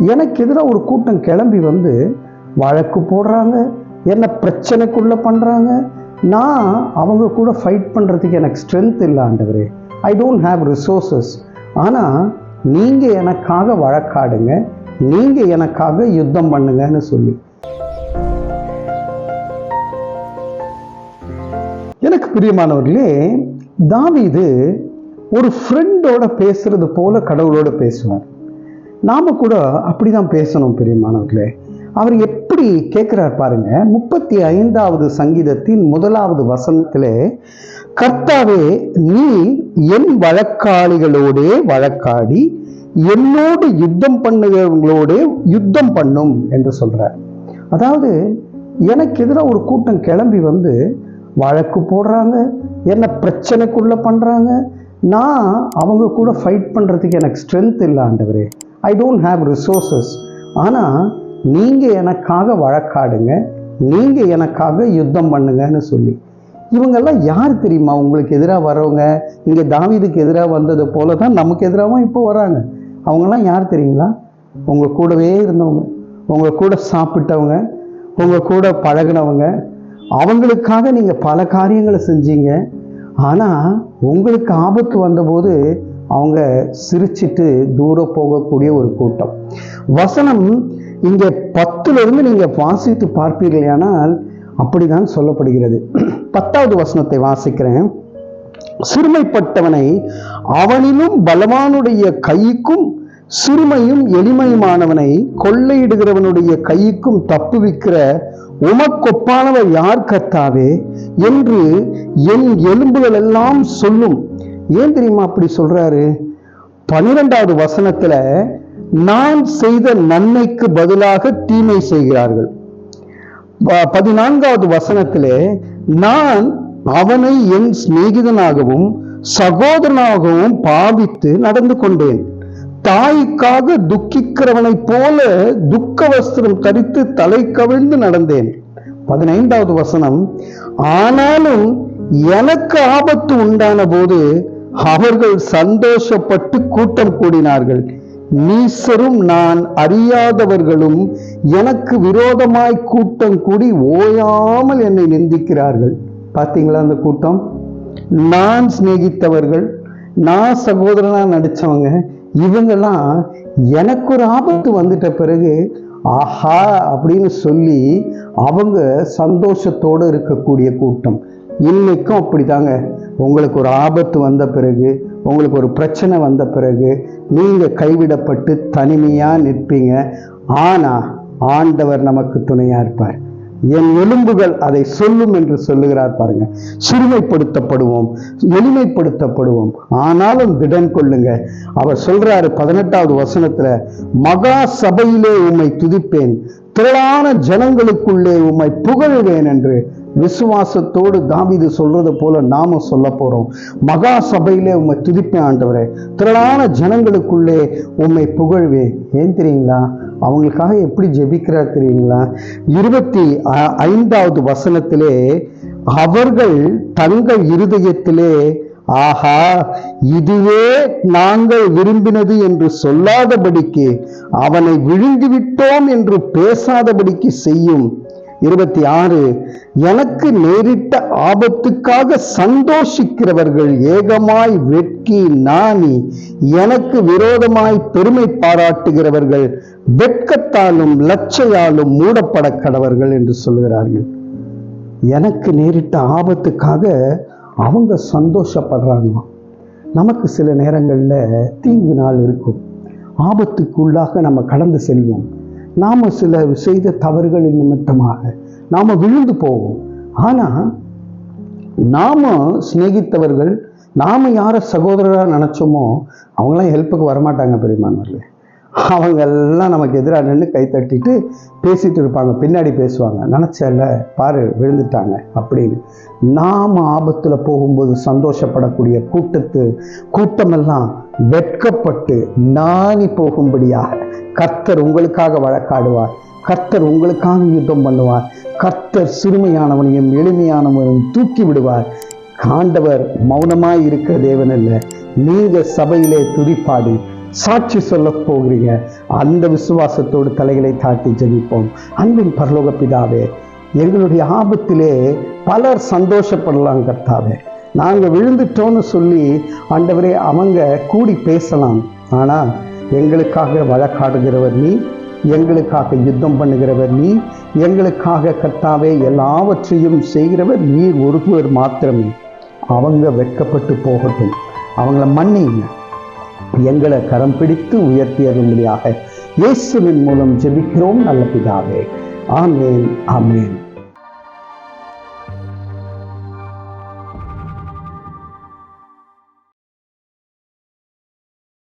எனக்கு எதிராக ஒரு கூட்டம் கிளம்பி வந்து வழக்கு போடுறாங்க என்ன பிரச்சனைக்குள்ளே பண்ணுறாங்க நான் அவங்க கூட ஃபைட் பண்ணுறதுக்கு எனக்கு ஸ்ட்ரென்த் இல்லை ஆண்டவரே. ஐ டோன்ட் ஹாவ் ரிசோர்ஸஸ் ஆனால் நீங்கள் எனக்காக வழக்காடுங்க நீங்கள் எனக்காக யுத்தம் பண்ணுங்கன்னு சொல்லி. எனக்கு பிரியமானவர்களே இது ஒரு ஃப்ரெண்டோட பேசுறது போல கடவுளோட பேசுவார். நாம கூட அப்படிதான் பேசணும் பிரியமானவர்களே. அவர் எப்படி கேட்குறார் பாருங்க முப்பத்தி ஐந்தாவது சங்கீதத்தின் முதலாவது வசனத்திலே கர்த்தாவே நீ என் வழக்காளிகளோடே வழக்காடி என்னோடு யுத்தம் பண்ணுகிறவங்களோடே யுத்தம் பண்ணும் என்று சொல்கிறார் அதாவது எனக்கு எதிராக ஒரு கூட்டம் கிளம்பி வந்து வழக்கு போடுறாங்க என்ன பிரச்சனைக்குள்ளே பண்ணுறாங்க நான் அவங்க கூட ஃபைட் பண்ணுறதுக்கு எனக்கு ஸ்ட்ரென்த் இல்லை ஆண்டவரே. ஐ டோன்ட் ஹாவ் ரிசோர்ஸஸ் ஆனால் நீங்கள் எனக்காக வழக்காடுங்க நீங்கள் எனக்காக யுத்தம் பண்ணுங்கன்னு சொல்லி. இவங்கெல்லாம் யார் தெரியுமா? உங்களுக்கு எதிராக வரவங்க இங்கே தாவிதுக்கு எதிராக வந்தது போல தான் நமக்கு எதிராகவும் இப்போ வராங்க. அவங்கெல்லாம் யார் தெரியுங்களா? உங்கள் கூடவே இருந்தவங்க உங்கள் கூட சாப்பிட்டவங்க உங்கள் கூட பழகினவங்க. அவங்களுக்காக நீங்கள் பல காரியங்களை செஞ்சீங்க. ஆனால் உங்களுக்கு ஆபத்து வந்தபோது அவங்க சிரிச்சிட்டு தூரம் போகக்கூடிய ஒரு கூட்டம். வசனம் இங்கே பத்துல இருந்து நீங்க வாசித்து பார்ப்பீர்களானால் அப்படிதான் சொல்லப்படுகிறது. பத்தாவது வசனத்தை வாசிக்கிறேன். சிறுமைப்பட்டவனை அவனிலும் பலவானுடைய கைக்கும் சிறுமையும் எளிமையுமானவனை கொள்ளையிடுகிறவனுடைய கைக்கும் தப்புவிக்கிற உமக்கொப்பானவர் யார் கர்த்தாவே? என்று என் எலும்புகள் எல்லாம் சொல்லும் ஏன் தெரியுமா அப்படி சொல்றாரு? பனிரெண்டாவது வசனத்துல நான் செய்த நன்மைக்கு பதிலாக தீமை செய்கிறார்கள். ப- பதினான்காவது வசனத்திலே நான் அவனை என் சிநேகிதனாகவும் சகோதரனாகவும் பாவித்து நடந்து கொண்டேன். தாய்க்காக துக்கிக்கிறவனைப் போல துக்க வஸ்திரம் தரித்து தலை கவிழ்ந்து நடந்தேன். பதினைந்தாவது வசனம் ஆனாலும் எனக்கு ஆபத்து உண்டான போது அவர்கள் சந்தோஷப்பட்டு கூட்டம் கூடினார்கள். நீசரும் நான் அறியாதவர்களும் எனக்கு விரோதமாய் கூட்டம் கூடி ஓயாமல் என்னை நிந்திக்கிறார்கள். பார்த்தீங்களா அந்த கூட்டம்? நான் சிநேகித்தவர்கள் நான் சகோதரனா நடிச்சவங்க இவங்கெல்லாம் எனக்கு ஒரு ஆபத்து வந்துட்ட பிறகு ஆஹா அப்படின்னு சொல்லி அவங்க சந்தோஷத்தோடு இருக்கக்கூடிய கூட்டம். இன்னைக்கும் அப்படிதாங்க. உங்களுக்கு ஒரு ஆபத்து வந்த பிறகு உங்களுக்கு ஒரு பிரச்சனை வந்த பிறகு நீங்கள் கைவிடப்பட்டு தனிமையா நிற்பீங்க. ஆனா ஆண்டவர் நமக்கு துணையா இருப்பார். என் எலும்புகள் அதை சொல்லும் என்று சொல்லுகிறார் பாருங்க. சிறுமைப்படுத்தப்படுவோம் எளிமைப்படுத்தப்படுவோம். ஆனாலும் திடன் கொள்ளுங்க. அவர் சொல்றாரு பதினெட்டாவது வசனத்துல மகா சபையிலே உம்மை துதிப்பேன் திரளான ஜனங்களுக்குள்ளே உம்மை புகழ்வேன் என்று விசுவாசத்தோடு தாவிது சொல்றது போல நாம சொல்ல போறோம். மகா சபையிலே உண்மை துதிப்பேன் ஆண்டவரே. திரளான ஜனங்களுக்குள்ளே உம்மை புகழ்வேன் ஏன் தெரியுங்களா? அவங்களுக்காக எப்படி ஜெபிக்கிறார் தெரியுங்களா? இருபத்தி ஐந்தாவது வசனத்திலே அவர்கள் தங்கள் இருதயத்திலே ஆஹா இதுவே நாங்கள் விரும்பினது என்று சொல்லாதபடிக்கு அவனை விழுங்கிவிட்டோம் என்று பேசாதபடிக்கு செய்யும். இருபத்தி ஆறு எனக்கு நேரிட்ட ஆபத்துக்காக சந்தோஷிக்கிறவர்கள் ஏகமாய் வெட்கி நாணி எனக்கு விரோதமாய் பெருமை பாராட்டுகிறவர்கள் வெட்கத்தாலும் லட்சையாலும் மூடப்பட கடவர்கள் என்று சொல்கிறார்கள் எனக்கு நேரிட்ட ஆபத்துக்காக அவங்க சந்தோஷப்படுறாங்களாம். நமக்கு சில நேரங்களில் தீங்கு நாள் இருக்கும். ஆபத்துக்குள்ளாக நம்ம கடந்து செல்வோம். நாம் சில செய்த தவறுகளின் நிமித்தமாக நாம் விழுந்து போவோம். ஆனால் நாம சிநேகித்தவர்கள் நாம யாரை சகோதரராக நினச்சோமோ அவங்களாம் ஹெல்ப்புக்கு வரமாட்டாங்க பெரியமானவர்களே. அவங்க எல்லாம் நமக்கு எதிராக நின்று கை தட்டிட்டு பேசிட்டு இருப்பாங்க. பின்னாடி பேசுவாங்க. நினச்சல பாரு விழுந்துட்டாங்க அப்படின்னு. நாம் ஆபத்தில் போகும்போது சந்தோஷப்படக்கூடிய கூட்டத்து கூட்டமெல்லாம் வெட்கப்பட்டு நாணி போகும்படியாக கர்த்தர் உங்களுக்காக வழக்காடுவார். கர்த்தர் உங்களுக்காக யுத்தம் பண்ணுவார். கர்த்தர் சிறுமையானவனையும் எளிமையானவனையும் தூக்கி விடுவார். காண்டவர் மௌனமாய் இருக்கிற தேவன் அல்ல நீங்க சபையிலே துதிப்பாடி. சாட்சி சொல்ல போகிறீங்க. அந்த விசுவாசத்தோடு தலைகளை தாட்டி ஜெபிப்போம். அன்பின் பரலோக பிதாவே எங்களுடைய ஆபத்திலே பலர் சந்தோஷப்படலாம் கர்த்தாவே. நாங்கள் விழுந்துட்டோன்னு சொல்லி ஆண்டவரே அவங்க கூடி பேசலாம். ஆனால் எங்களுக்காக வழக்காடுகிறவர் நீ எங்களுக்காக யுத்தம் பண்ணுகிறவர் நீ எங்களுக்காக கர்த்தாவே எல்லாவற்றையும் செய்கிறவர் நீர் ஒருவர் மாத்திரமே. அவங்க வெட்கப்பட்டு போகட்டும். அவங்கள மன்னிங்க எங்களை கரம் பிடித்து உயர்த்தியரும்படியாக இயேசுவின் மூலம் ஜெபிக்கிறோம் நல்ல பிதாவே. ஆமேன் ஆமேன்.